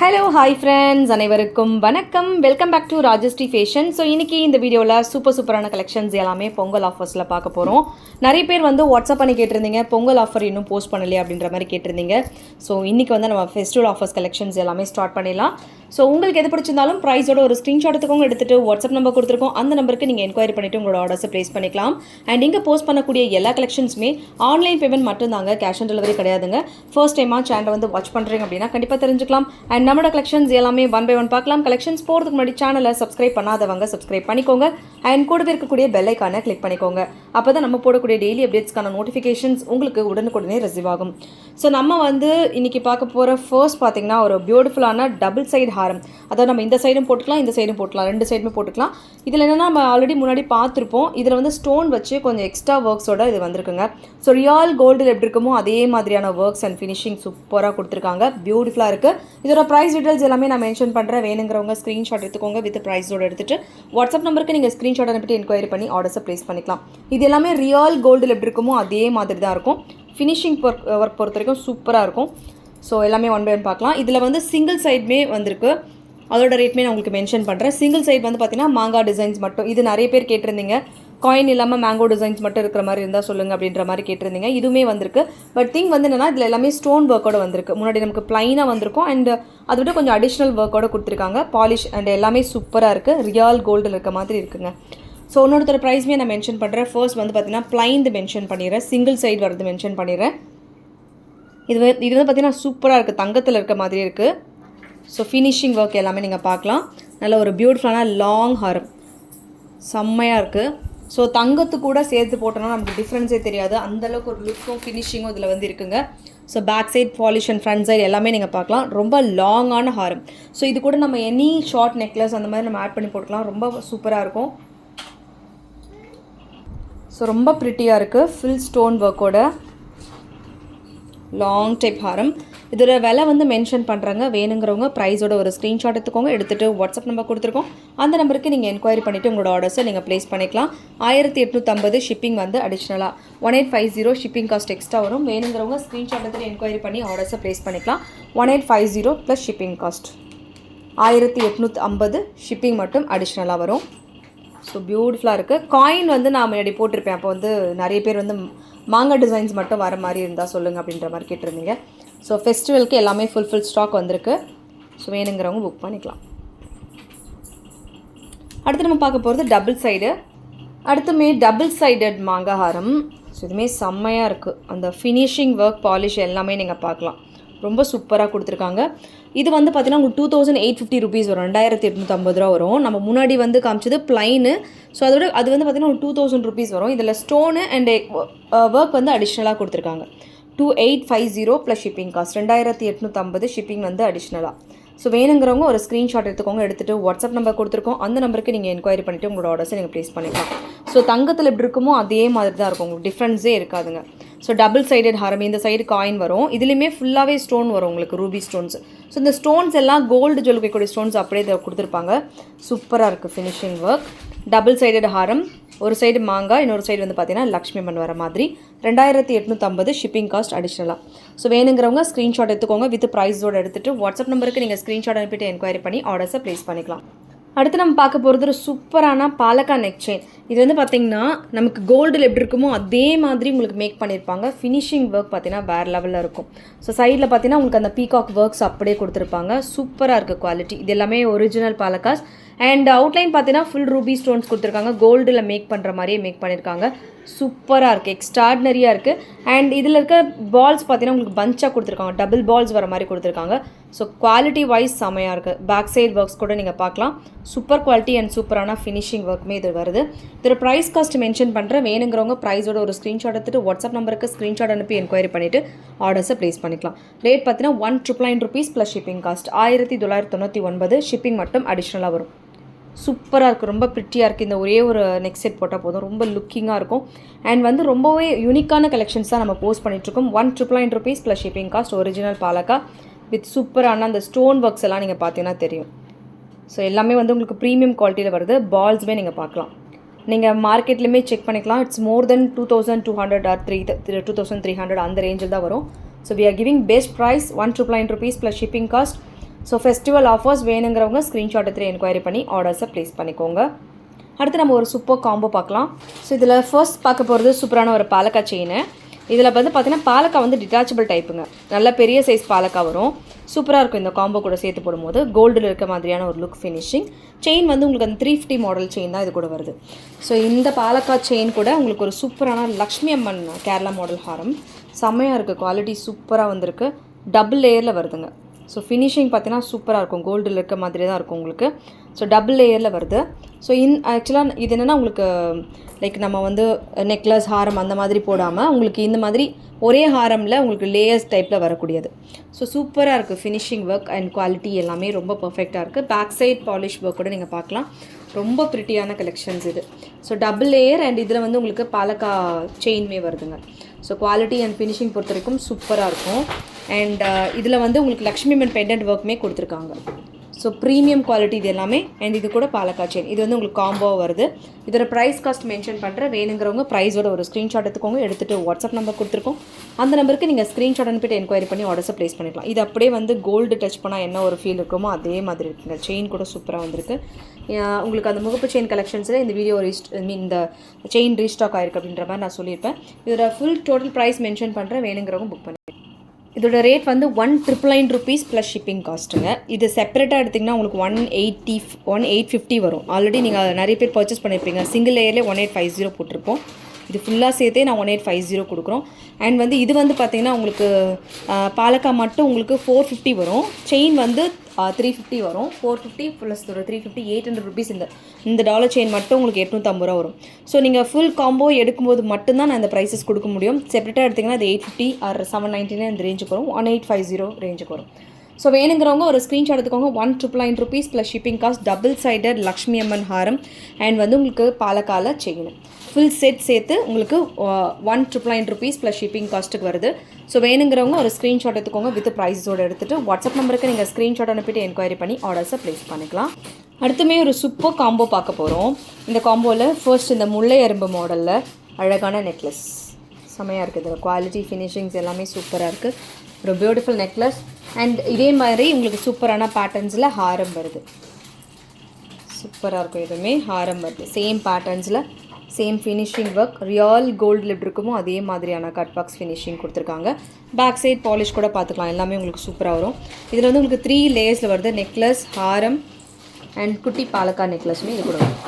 Hello hi friends அனைவருக்கும் வணக்கம். Welcome back to Rajashree fashion so இன்றைக்கி இந்த வீடியோவில் சூப்பர் சூப்பரான கலெக்ஷன்ஸ் எல்லாமே பொங்கல் ஆஃபர்ஸில் பார்க்க போகிறோம் நிறைய பேர் வந்து வாட்ஸ்அப் பண்ணி கேட்டிருந்தீங்க. பொங்கல் ஆஃபர் இன்னும் போஸ்ட் பண்ணலையே அப்படின்ற மாதிரி கேட்டிருந்தீங்க. ஸோ இன்றைக்கி வந்து நம்ம ஃபெஸ்டிவல் ஆஃபர்ஸ் கலெக்ஷன்ஸ் எல்லாமே ஸ்டார்ட் பண்ணிடலாம். ஸோ உங்களுக்கு எது பிடிச்சிருந்தாலும் ப்ரைஸோட ஒரு ஸ்க்ரீன்ஷாட் எடுத்துக்கோங்க எடுத்துட்டு வாட்ஸ்அப் நம்பர் கொடுத்துருக்கோம். அந்த நம்பருக்கு நீங்கள் என்கொயரி பண்ணிவிட்டு உங்களோட ஆர்டர்ஸை ப்ளேஸ் பண்ணிக்கலாம். அண்ட் இங்கே போஸ்ட் பண்ணக்கூடிய எல்லா கலெக்ஷன்ஸுமே ஆன்லைன் பேமெண்ட் மட்டும்தாங்க கேஷ் ஆன் டெலிவரி கிடையாதுங்க. ஃபர்ஸ்ட் டைமாக சேனலை வந்து வாட்ச் பண்ணுறீங்க அப்படின்னா கண்டிப்பாக தெரிஞ்சுக்கலாம். அண்ட் நம்மளோட கலெக்ஷன்ஸ் எல்லாமே ஒன் பை ஒன் பார்க்கலாம். கலெக்ஷன்ஸ் போகிறதுக்கு முன்னாடி சேனலை சப்ஸ்கிரைப் பண்ணாதவங்க சப்ஸ்கிரைப் பண்ணிக்கோங்க. அண்ட் கூடவே இருக்கக்கூடிய பெல்லைக்கான கிளிக் பண்ணிக்கோங்க. அப்போ தான் நம்ம போடக்கூடிய டெய்லி அப்டேட்ஸ்க்கான நோட்டிஃபிகேஷன்ஸ் உங்களுக்கு உடனுக்குடனே ரிசீவ் ஆகும். ஸோ நம்ம வந்து இன்றைக்கி பார்க்க போகிற ஃபர்ஸ்ட் பார்த்தீங்கன்னா ஒரு பியூட்டிஃபுல்லான டபுள் சைடு ஹாரம் அதாவது நம்ம இந்த சைடும் போட்டுக்கலாம் இந்த சைடும் போட்டுக்கலாம் ரெண்டு சைடுமே போட்டுக்கலாம். இதில் என்னென்னா நம்ம ஆல்ரெடி முன்னாடி பார்த்துருப்போம். இதில் வந்து ஸ்டோன் வச்சு கொஞ்சம் எக்ஸ்ட்ரா ஒர்க்ஸோட இது வந்திருக்குங்க. ஸோ ரியால் கோல்டில் எப்படி இருக்குமோ அதே மாதிரியான ஒர்க்ஸ் அண்ட் ஃபினிஷிங் சூப்பராக கொடுத்துருக்காங்க. பியூட்டிஃபுல்லாக இருக்குது இதோட ப்ரைஸ் டீட்டெயில்ஸ் எல்லாமே நான் மென்ஷன் பண்ணுறேன் வேணுங்கிறவங்க ஸ்க்ரீன்ஷாட் எடுத்துக்கோங்க வித் ப்ரைஸோட எடுத்துகிட்டு வாட்ஸ்அப் நம்பருக்கு நீங்கள் ஸ்க்ரீன்ஷாட் அனுப்பிட்டு என்கொயரி பண்ணி ஆர்டர்ஸை ப்ளேஸ் பண்ணிக்கலாம். இது எல்லாமே ரியால் கோல்டில் எப்படி இருக்குமோ அதே மாதிரி தான் இருக்கும். ஃபினிஷிங் ஒர்க் ஒர்க் பொறுத்த வரைக்கும் சூப்பராக இருக்கும். ஸோ எல்லாமே ஒன் பை ஒன் பார்க்கலாம். இதில் வந்து சிங்கிள் சைடுமே வந்திருக்கு. அதோட ரேட்மே நான் உங்களுக்கு மென்ஷன் பண்ணுறேன் சிங்கிள் சைடு வந்து பார்த்தீங்கன்னா மாங்கா டிசைன்ஸ் மட்டும். இது நிறைய பேர் கேட்டிருந்தீங்க. காயின் இல்லாமல் மேங்கோ டிசைன்ஸ் மட்டும் இருக்கிற மாதிரி இருந்தால் சொல்லுங்கள் அப்படின்ற மாதிரி கேட்டிருந்தீங்க. இதுவுமே வந்திருக்கு. பட் திங் வந்து என்னென்னா இதில் எல்லாமே ஸ்டோன் ஒர்க்கோட வந்திருக்கு. முன்னாடி நமக்கு ப்ளைனாக வந்திருக்கும். அண்ட் அதை விட கொஞ்சம் அடிஷ்னல் ஒர்க்கோட கொடுத்துருக்காங்க. பாலிஷ் அண்ட் எல்லாமே சூப்பராக இருக்குது ரியால் கோல்டில் இருக்க மாதிரி இருக்குங்க. ஸோ இன்னொருத்தர் ப்ரைஸ்மே நான் மென்ஷன் பண்ணுறேன் ஃபர்ஸ்ட் வந்து பார்த்தீங்கன்னா ப்ளைந்து மென்ஷன் பண்ணிடுறேன். சிங்கிள் சைடு வரது மென்ஷன் பண்ணிடுறேன். இது இது வந்து பார்த்தீங்கன்னா சூப்பராக இருக்குது தங்கத்தில் இருக்க மாதிரி இருக்குது ஸோ ஃபினிஷிங் ஒர்க் எல்லாமே நீங்கள் பார்க்கலாம். நல்ல ஒரு பியூட்டிஃபுல்லான லாங் ஹாரம் செம்மையாக இருக்குது ஸோ தங்கத்து கூட சேர்த்து போட்டோம்னா நமக்கு டிஃப்ரென்ஸே தெரியாது. அந்தளவுக்கு ஒரு லுக்கும் ஃபினிஷிங்கும் இதில் வந்து இருக்குங்க. So back side polish and front side எல்லாமே நீங்கள் பார்க்கலாம். ரொம்ப லாங்கான ஹாரம் ஸோ இது கூட நம்ம எனி ஷார்ட் நெக்லஸ் அந்த மாதிரி நம்ம ஆட் பண்ணி போட்டுக்கலாம். ரொம்ப சூப்பராக இருக்கும். ஸோ ரொம்ப ப்ரிட்டியாக இருக்குது ஃபுல் ஸ்டோன் ஒர்க்கோட லாங் டைப் ஹாரம் இதோட விலை வந்து மென்ஷன் பண்ணுறாங்க வேணுங்கிறவங்க ப்ரைஸோட ஒரு ஸ்க்ரீன்ஷாட் எடுத்துக்கோங்க. எடுத்துகிட்டு வாட்ஸ்அப் நம்பர் கொடுத்துருக்கோம். அந்த நம்பருக்கு நீங்கள் என்கொயரி பண்ணிவிட்டு உங்களோட ஆர்டர்ஸை நீங்கள் ப்ளேஸ் பண்ணிக்கலாம். ஆயிரத்தி எட்நூற்றம்பது ஷிப்பிங் வந்து அடிஷ்னலாக one eight five zero shipping cost extra வரும். வேணுங்கிறவங்க ஸ்க்ரீன்ஷாட் எடுத்துகிட்டு என்கொயரி பண்ணி ஆர்டர்ஸை ப்ளேஸ் பண்ணிக்கலாம். One eight five zero plus shipping cost ஆயிரத்தி எட்நூற்றி ஐம்பது ஷிப்பிங் மட்டும் அடிஷ்னலாக வரும். ஸோ பியூட்டிஃபுல்லாக இருக்குது காயின் வந்து நான் முன்னாடி போட்டிருப்பேன். அப்போ வந்து நிறைய பேர் வந்து மாங்காய் டிசைன்ஸ் மட்டும் வர மாதிரி இருந்தால் சொல்லுங்கள் அப்படின்ற மாதிரி கேட்டிருந்தீங்க. ஸோ ஃபெஸ்டிவலுக்கு எல்லாமே ஃபுல்ஃபில் ஸ்டாக் வந்திருக்கு. ஸோ வேணுங்கிறவங்க புக் பண்ணிக்கலாம். அடுத்து நம்ம பார்க்க போகிறது டபுள் சைடு அடுத்துமே டபுள் சைடட் மாங்காய் ஹாரம். ஸோ இதுவுமே செம்மையாக இருக்குது அந்த ஃபினிஷிங் ஒர்க் பாலிஷ் எல்லாமே நீங்கள் பார்க்கலாம். ரொம்ப சூப்பராக கொடுத்துருக்காங்க. இது வந்து பார்த்தீங்கன்னா உங்களுக்கு two thousand eight fifty rupees வரும். ரெண்டாயிரத்தி எட்நூற்றம்பது ரூபா வரும். நம்ம முன்னாடி வந்து காமிச்சது பிளைனு ஸோ அதோட அது வந்து பார்த்தீங்கன்னா ஒரு டூ தௌசண்ட் ருபீஸ் வரும். இதில் ஸ்டோனு அண்ட் ஒர்க் வந்து அடிஷ்னலாக கொடுத்துருக்காங்க. Two eight five zero plus shipping cost ரெண்டாயிரத்தி எட்நூற்றம்பது ஷிப்பிங் வந்து அடிஷ்னலாக ஸோ வேணுங்கிறவங்க ஒரு ஸ்க்ரீன்ஷாட் எடுத்துக்கோங்க. எடுத்துகிட்டு வாட்ஸ்அப் நம்பர் கொடுத்துருக்கோம். அந்த நம்பருக்கு நீங்கள் என்கொயரி பண்ணிவிட்டு உங்களோட ஆர்டர்ஸை நீங்கள் ப்ளேஸ் பண்ணிக்கலாம். ஸோ தங்கத்தில் எப்படி இருக்குமோ அதே மாதிரி தான் இருக்கும். உங்களுக்கு டிஃப்ரென்ஸே இருக்காதுங்க. ஸோ டபுள் சைடட் ஹாரம் இந்த சைடு காயின் வரும். இதுலேயுமே ஃபுல்லாகவே ஸ்டோன் வரும் உங்களுக்கு ரூபி ஸ்டோன்ஸ் ஸோ இந்த ஸ்டோன்ஸ் எல்லாம் கோல்டு ஜொலிக்கக்கூடிய ஸ்டோன்ஸ் அப்படியே இதை கொடுத்துருப்பாங்க. சூப்பராக இருக்குது ஃபினிஷிங் ஒர்க் டபுள் சைடட் ஹாரம் ஒரு சைடு மாங்காய் இன்னொரு சைடு வந்து பார்த்தீங்கன்னா லக்ஷ்மி மண் வர மாதிரி. ரெண்டாயிரத்தி எட்நூற்றம்பது ஷிப்பிங் காஸ்ட் அடிஷ்னலாக ஸோ வேணுங்கிறவங்க ஸ்க்ரீன்ஷாட் எடுத்துக்கோங்க வித் ப்ரைஸோடு எடுத்துகிட்டு வாட்ஸ்அப் நம்பருக்கு நீங்கள் ஸ்க்ரீன்ஷாட் அனுப்பிட்டு என்கொயரி பண்ணி ஆர்டர்ஸை ப்ளேஸ் பண்ணிக்கலாம். அடுத்து நம்ம பார்க்க போகிறது ஒரு சூப்பரான பாலக்கா நெக் செயின் இது வந்து பார்த்திங்கன்னா நமக்கு கோல்டில் எப்படி இருக்குமோ அதே மாதிரி உங்களுக்கு மேக் பண்ணியிருப்பாங்க ஃபினிஷிங் ஒர்க் பார்த்தீங்கன்னா வேறு லெவலில் இருக்கும். ஸோ சைடில் பார்த்தீங்கன்னா உங்களுக்கு அந்த பீகாக் ஒர்க்ஸ் அப்படியே கொடுத்துருப்பாங்க. சூப்பராக இருக்குது குவாலிட்டி இது எல்லாமே ஒரிஜினல் பாலக்காஸ் அண்ட் அவுட்லைன் பார்த்தீங்கன்னா ஃபுல் ரூபி ஸ்டோன்ஸ் கொடுத்துருக்காங்க. கோல்டில் மேக் பண்ணுற மாதிரியே மேக் பண்ணியிருக்காங்க சூப்பராக இருக்குது எக்ஸ்ட்ராடினரியாக இருக்குது அண்ட் இதில் இருக்க பால்ஸ் பார்த்தீங்கன்னா உங்களுக்கு பஞ்சாக கொடுத்துருக்காங்க. டபுள் பால்ஸ் வர மாதிரி கொடுத்துருக்காங்க. ஸோ குவாலிட்டி வைஸ் செமையாக இருக்குது பேக் சைட் ஒர்க்ஸ் கூட நீங்கள் பார்க்கலாம். சூப்பர் குவாலிட்டி அண்ட் சூப்பரான ஃபினிஷிங் ஒர்க்குமே இது வருது. இதில் ப்ரைஸ் காஸ்ட் மென்ஷன் பண்ணுறேன் வேணுங்கிறவங்க ப்ரைஸோட ஒரு ஸ்க்ரீன்ஷாட் எடுத்துகிட்டு வாட்ஸ்அப் நம்பருக்கு ஸ்க்ரீன்ஷாட் அனுப்பி என்கொயரி பண்ணிவிட்டு ஆர்டர்ஸை ப்ளேஸ் பண்ணிக்கலாம். ரேட் பார்த்தீங்கன்னா one triple nine rupees plus shipping cost ஆயிரத்தி தொள்ளாயிரத்தி தொண்ணூற்றி ஒன்பது. ஷிப்பிங் மட்டும் அடிஷ்னலாக வரும். சூப்பராக இருக்குது ரொம்ப ப்ரிட்டியாக இருக்குது இந்த ஒரே ஒரு நெக் செட் போட்டால் போதும். ரொம்ப லுக்கிங்காக இருக்கும். அண்ட் வந்து ரொம்பவே யூனிக்கான கலெக்ஷன்ஸ் தான் நம்ம போஸ்ட் பண்ணிகிட்ருக்கோம் one triple nine rupees plus shipping cost original பாலக்கா with சூப்பரான அந்த ஸ்டோன் ஒர்க்ஸ் எல்லாம் நீங்கள் பார்த்தீங்கன்னா தெரியும். ஸோ எல்லாமே வந்து உங்களுக்கு ப்ரீமியம் குவாலிட்டியில் வருது. பால்ஸுமே நீங்கள் பார்க்கலாம் நீங்கள் மார்க்கெட்லேயுமே செக் பண்ணிக்கலாம். It's more than two thousand two hundred or three two thousand three hundred அந்த ரேஞ்சில் தான் வரும். So we are giving best price one triple nine rupees plus shipping cost so festival offers வேணுங்கிறவங்க ஸ்க்ரீன்ஷாட் எடுத்து enquiry பண்ணி ஆர்டர்ஸை place பண்ணிக்கோங்க. அடுத்து நம்ம ஒரு சூப்பர் காம்போ பார்க்கலாம். ஸோ இதில் ஃபர்ஸ்ட் பார்க்க போகிறது சூப்பரான ஒரு பாலக்கா செயின் இதில் வந்து பார்த்திங்கன்னா பாலக்கா வந்து டிட்டாச்சபிள் டைப்புங்க நல்ல பெரிய சைஸ் பாலக்கா வரும். சூப்பராக இருக்கும் இந்த காம்போ கூட சேர்த்து போடும்போது. கோல்டில் இருக்க மாதிரியான ஒரு லுக் ஃபினிஷிங் செயின் வந்து உங்களுக்கு அந்த த்ரீ ஃபிஃப்டி மாடல் செயின் தான் இது கூட வருது. ஸோ இந்த பாலக்கா செயின் கூட உங்களுக்கு ஒரு சூப்பரான லக்ஷ்மி அம்மன் கேரளா மாடல் ஹாரம். செம்மையாக இருக்குது குவாலிட்டி சூப்பராக வந்திருக்கு. டபுள் லேயரில் வருதுங்க. ஸோ ஃபினிஷிங் பார்த்தீங்கன்னா சூப்பராக இருக்கும். கோல்டில் இருக்க மாதிரி தான் இருக்கும் உங்களுக்கு. ஸோ டபுள் லேயரில் வருது. ஸோ இன் ஆக்சுவலாக இது என்னென்னா உங்களுக்கு லைக் நம்ம வந்து நெக்லஸ் ஹாரம் அந்த மாதிரி போடாமல் உங்களுக்கு இந்த மாதிரி ஒரே ஹாரமில் உங்களுக்கு லேயர்ஸ் டைப்பில் வரக்கூடியது. ஸோ சூப்பராக இருக்குது ஃபினிஷிங் ஒர்க் அண்ட் குவாலிட்டி எல்லாமே ரொம்ப பர்ஃபெக்டாக இருக்குது பேக் சைட் பாலிஷ் ஒர்க் கூட நீங்கள் பார்க்கலாம். ரொம்ப ப்ரிட்டியான கலெக்ஷன்ஸ் இது. ஸோ டபுள் லேயர் அண்ட் இதில் வந்து உங்களுக்கு பாலக்கா செயின்மே வருதுங்க. ஸோ குவாலிட்டி அண்ட் ஃபினிஷிங் பொறுத்த வரைக்கும் சூப்பராக இருக்கும். அண்ட் uh, இதில் வந்து உங்களுக்கு லக்ஷ்மி மன் பெண்டன்ட் ஒர்க்குமே கொடுத்துருக்காங்க. ஸோ ப்ரீமியம் குவாலிட்டி இது எல்லாமே அண்ட் இது கூட பாலக்கா செயின் இது வந்து உங்களுக்கு காம்போ வருது. இதோட ப்ரைஸ் காஸ்ட் மென்ஷன் பண்ணுற வேணுங்கிறவங்க ப்ரைஸோட ஒரு ஸ்க்ரீன்ஷாட் எடுத்துக்கோங்க. எடுத்துகிட்டு வாட்ஸ்அப் நம்பர் கொடுத்துருக்கோம். அந்த நம்பருக்கு நீங்கள் ஸ்க்ரீன்ஷாட் அனுப்பிட்டு என்கொயரி பண்ணி ஆர்டர்ஸை ப்ளேஸ் பண்ணிக்கலாம் இது அப்படியே வந்து கோல்டு டச் பண்ணால் என்ன ஒரு ஃபீல் இருக்குமோ அதே மாதிரி இருக்குங்க செயின் கூட சூப்பராக வந்திருக்கு. உங்களுக்கு அந்த முகப்பு செயின் கலெக்ஷன்ஸில் இந்த வீடியோ ரீஸ்ட் ஐ மீன் இந்த செயின் ரீஸ்டாக் ஆயிருக்கு அப்படின்ற மாதிரி நான் சொல்லியிருப்பேன். இதோட ஃபுல் டோட்டல் ப்ரைஸ் மென்ஷன் பண்ணுறேன் வேணுங்கிறவங்க புக் பண்ணி இதோட ரேட் வந்து one triple nine rupees plus shipping காஸ்ட்டுங்க இது செப்பரேட்டாக எடுத்திங்கன்னா உங்களுக்கு one eighty one eight fifty வரும். ஆல்ரெடி நீங்கள் நிறைய பேர் பர்ச்சேஸ் பண்ணியிருப்பீங்க சிங்கிள் லேயர்லேயே ஒன் எயிட் ஃபைவ் ஜீரோ போட்டிருப்போம். இது ஃபுல்லாக சேர்த்தே நான் ஒன் எயிட் ஃபைவ் ஜீரோ கொடுக்குறோம். அண்ட் வந்து இது வந்து பார்த்திங்கன்னா உங்களுக்கு பாலக்கா மட்டும் உங்களுக்கு ஃபோர் ஃபிஃப்டி வரும். செயின் வந்து த்ரீ ஃபிஃப்டி வரும். ஃபோர் ஃபிஃப்டி ப்ளஸ் ஒரு three fifty eight hundred rupees இந்த இந்த டாலர் செயின் மட்டும் உங்களுக்கு எட்நூற்றம்பது ரூபா வரும். ஸோ நீங்கள் ஃபுல் காம்போ எடுக்கும்போது மட்டும்தான் நான் இந்த ப்ரைஸஸ் கொடுக்க முடியும். செப்பரேட்டாக எடுத்திங்கன்னா அது எயிட் ஃபிஃப்டி ஆர் செவன் நைன்ட்டினே அந்த ரேஞ்சுக்கு வரும். ஒன் எயிட் ஃபைவ் ஜீரோ ரேஞ்சுக்கு வரும். ஸோ வேணுங்கிறவங்க ஒரு ஸ்க்ரீன்ஷாட் எடுத்துக்கோங்க. One triple nine rupees plus shipping cost double sided Lakshmi Amman Haram and வந்து உங்களுக்கு பாலக்கால செய்யணும். ஃபுல் செட் சேர்த்து உங்களுக்கு one triple nine rupees plus shipping காஸ்ட்டுக்கு வருது. ஸோ வேணுங்கிறவங்க ஒரு ஸ்க்ரீன்ஷாட் எடுத்துக்கோங்க. வித் ப்ரைஸோடு எடுத்துகிட்டு வாட்ஸ்அப் நம்பருக்கு நீங்கள் ஸ்க்ரீன்ஷாட் அனுப்பிட்டு என்கொயரி பண்ணி ஆர்டர்ஸை ப்ளேஸ் பண்ணிக்கலாம். அடுத்துமே ஒரு சூப்பர் காம்போ பார்க்க போகிறோம் இந்த காம்போவில் ஃபர்ஸ்ட் இந்த முல்லை எறும்பு மாடலில் அழகான நெக்லஸ் செமையாக இருக்குது குவாலிட்டி ஃபினிஷிங்ஸ் எல்லாமே சூப்பராக இருக்குது ஒரு பியூட்டிஃபுல் நெக்லஸ் அண்ட் இதே மாதிரி உங்களுக்கு சூப்பரான பேட்டர்ன்ஸில் ஹாரம் வருது. சூப்பராக இருக்கும் எதுவுமே ஹாரம் வருது. சேம் பேட்டர்ன்ஸில் சேம் ஃபினிஷிங் ஒர்க் ரியல் கோல்டில் எப்படி இருக்குமோ அதே மாதிரியான கட் பாக்ஸ் ஃபினிஷிங் கொடுத்துருக்காங்க. பேக் சைட் பாலிஷ் கூட பார்த்துக்கலாம். எல்லாமே உங்களுக்கு சூப்பராக வரும். இதில் வந்து உங்களுக்கு த்ரீ லேயர்ஸில் வருது நெக்லஸ் ஹாரம் அண்ட் குட்டி பாலக்கா நெக்லஸுமே இது கூட வரும்.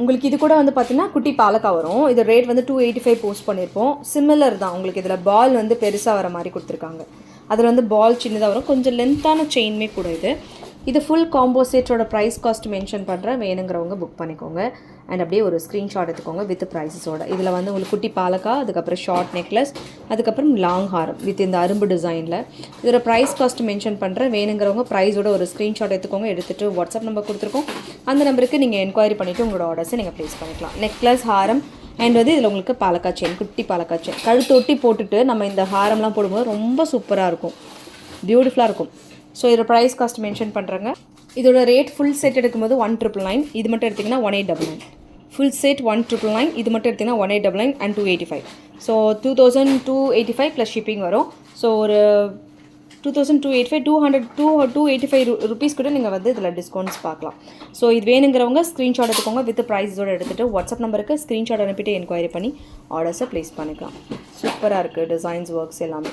உங்களுக்கு இது கூட வந்து பார்த்தீங்கன்னா குட்டி பாலக்கா வரும். இது ரேட் வந்து டூ எயிட்டி ஃபைவ் போஸ்ட் பண்ணியிருப்போம் சிமிலர் தான் உங்களுக்கு இதில் பால் வந்து பெருசாக வர மாதிரி கொடுத்துருக்காங்க. அதில் வந்து பால் சின்னதாக வரும். கொஞ்சம் லென்த்தான செயின்மே கூட இது. இது ஃபுல் காம்போ செட்டோட ப்ரைஸ் காஸ்ட் மென்ஷன் பண்ணுறேன் வேணுங்கிறவங்க புக் பண்ணிக்கோங்க. அண்ட் அப்படியே ஒரு ஸ்க்ரீன்ஷாட் எடுத்துக்கோங்க வித் ப்ரைஸஸோட இதில் வந்து உங்களுக்கு குட்டி பாலக்கா அதுக்கப்புறம் ஷார்ட் நெக்லஸ் அதுக்கப்புறம் லாங் ஹாரம் வித் இந்த அரும்பு டிசைனில் இதோட ப்ரைஸ் காஸ்ட் மென்ஷன் பண்ணுறேன் வேணுங்கிறவங்க ப்ரைஸோட ஒரு ஸ்க்ரீன்ஷாட் எடுத்துக்கோங்க. எடுத்துகிட்டு வாட்ஸ்அப் நம்பர் கொடுத்துருக்கோம். அந்த நம்பருக்கு நீங்கள் என்கொயரி பண்ணிவிட்டு உங்களோட ஆர்டர்ஸை நீங்கள் ப்ளேஸ் பண்ணிக்கலாம். நெக்லஸ் ஹாரம் அண்ட் வந்து இதில் உங்களுக்கு பாலக்கா செயின் குட்டி பாலக்கா செயின் கழுத்தொட்டி போட்டுட்டு நம்ம இந்த ஹாரம்லாம் போடும்போது ரொம்ப சூப்பராக இருக்கும். பியூட்டிஃபுல்லாக இருக்கும். ஸோ இதில் ப்ரைஸ் காஸ்ட் மென்ஷன் பண்ணுறாங்க இதோட ரேட் ஃபுல் செட் எடுக்கும்போது ஒன் ட்ரிபிள் நைன் இது மட்டும் எடுத்திங்கன்னா one eight double nine full set one triple nine இது மட்டும் எடுத்திங்கன்னா one eight double nine and two eighty five so two thousand two eighty five plus shipping வரும். So ஒரு two thousand two eight five two hundred two two eighty five rupees கூட நீங்கள் வந்து இதில் discounts பார்க்கலாம். ஸோ இது வேணுங்கிறவங்க screenshot எடுத்துக்கோங்க வித் ப்ரைஸோட எடுத்துகிட்டு வாட்ஸ்அப் நம்பருக்கு ஸ்க்ரீன்ஷாட் அனுப்பிட்டு என்கொயரி பண்ணி ஆர்டர்ஸை ப்ளேஸ் பண்ணிக்கலாம். சூப்பராக இருக்குது டிசைன்ஸ் ஒர்க்ஸ் எல்லாமே.